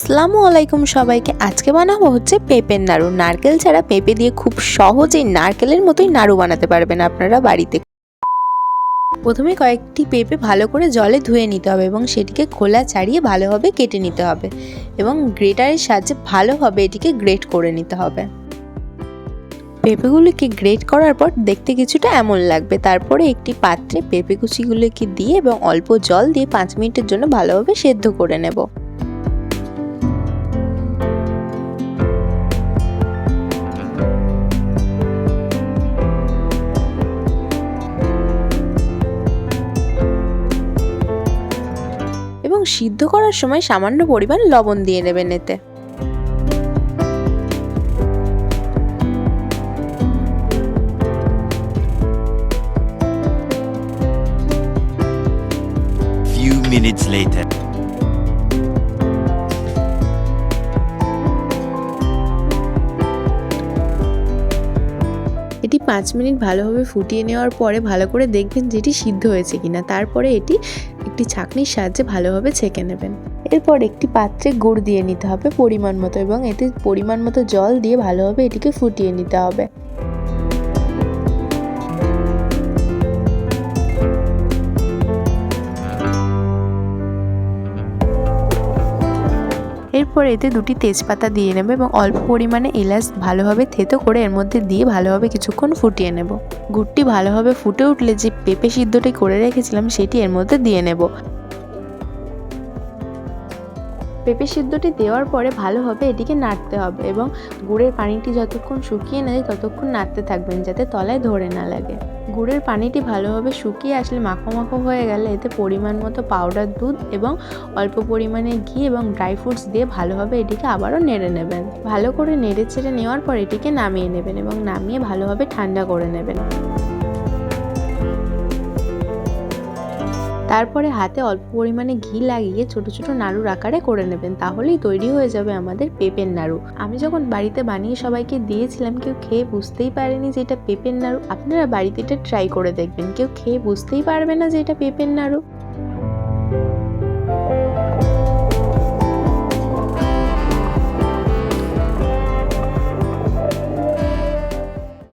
আসসালামু আলাইকুম সবাইকে। আজকে বানাবো হচ্ছে পেঁপের নাড়ু। নারকেল ছাড়া পেঁপে দিয়ে খুব সহজেই নারকেলের মতোই নাড়ু বানাতে পারবেন আপনারা বাড়িতে। প্রথমে কয়েকটি পেঁপে ভালো করে জলে ধুয়ে নিতে হবে এবং সেটিকে খোলা ছাড়িয়ে ভালোভাবে কেটে নিতে হবে এবং গ্রেটারের সাহায্যে ভালোভাবে এটিকে গ্রেট করে নিতে হবে। পেঁপেগুলিকে গ্রেট করার পর দেখতে কিছুটা এমন লাগবে। তারপরে একটি পাত্রে পেঁপে কুচিগুলিকে দিয়ে এবং অল্প জল দিয়ে পাঁচ মিনিটের জন্য ভালোভাবে সেদ্ধ করে নেব। সিদ্ধ করার সময় সামান্য পরিমাণ লবণ দিয়ে নেবেন এতে minutes later. এটি পাঁচ মিনিট ভালোভাবে ফুটিয়ে নেওয়ার পরে ভালো করে দেখবেন যেটি সিদ্ধ হয়েছে কিনা তারপরে এটি একটি ছাঁকনির সাহায্যে ভালোভাবে ছেঁকে নেবেন। এরপর একটি পাত্রে গুড় দিয়ে নিতে হবে পরিমাণ মতো এবং এতে পরিমাণ মতো জল দিয়ে ভালোভাবে এটিকে ফুটিয়ে নিতে হবে। এরপর এতে দুটি তেজপাতা দিয়ে নেব এবং অল্প পরিমাণে এলাচ ভালোভাবে থেতো করে এর মধ্যে দিয়ে ভালোভাবে কিছুক্ষণ ফুটিয়ে নেব। গুড়টি ভালোভাবে ফুটে উঠলে যে পেঁপে সিদ্ধটি করে রেখেছিলাম সেটি এর মধ্যে দিয়ে নেব। পেঁপে সিদ্ধটি দেওয়ার পরে ভালোভাবে এটিকে নাড়তে হবে এবং গুড়ের পানিটি যতক্ষণ শুকিয়ে না যায় ততক্ষণ নাড়তে থাকবেন যাতে তলায় ধরে না লাগে। গুড়ের পানিটি ভালোভাবে শুকিয়ে আসলে মাখো মাখো হয়ে গেলে এতে পরিমাণ মতো পাউডার দুধ এবং অল্প পরিমাণে ঘি এবং ড্রাই ফ্রুটস দিয়ে ভালোভাবে এটিকে আবারও নেড়ে নেবেন। ভালো করে নেড়ে ছেড়ে নেওয়ার পর এটিকে নামিয়ে নেবেন এবং নামিয়ে ভালোভাবে ঠান্ডা করে নেবেন। তারপরে হাতে অল্প পরিমাণে ঘি লাগিয়ে ছোট ছোট নাড়ুর আকারে করে নেবেন, তাহলেই তৈরি হয়ে যাবে আমাদের পেঁপের নাড়ু। আমি যখন বাড়িতে বানিয়ে সবাইকে দিয়েছিলাম, কেউ খেয়ে বুঝতেই পারেনি যে এটা পেঁপের নাড়ু। আপনারা বাড়িতে এটা ট্রাই করে দেখবেন, কেউ খেয়ে বুঝতেই পারবে না যে এটা পেঁপের নাড়ু।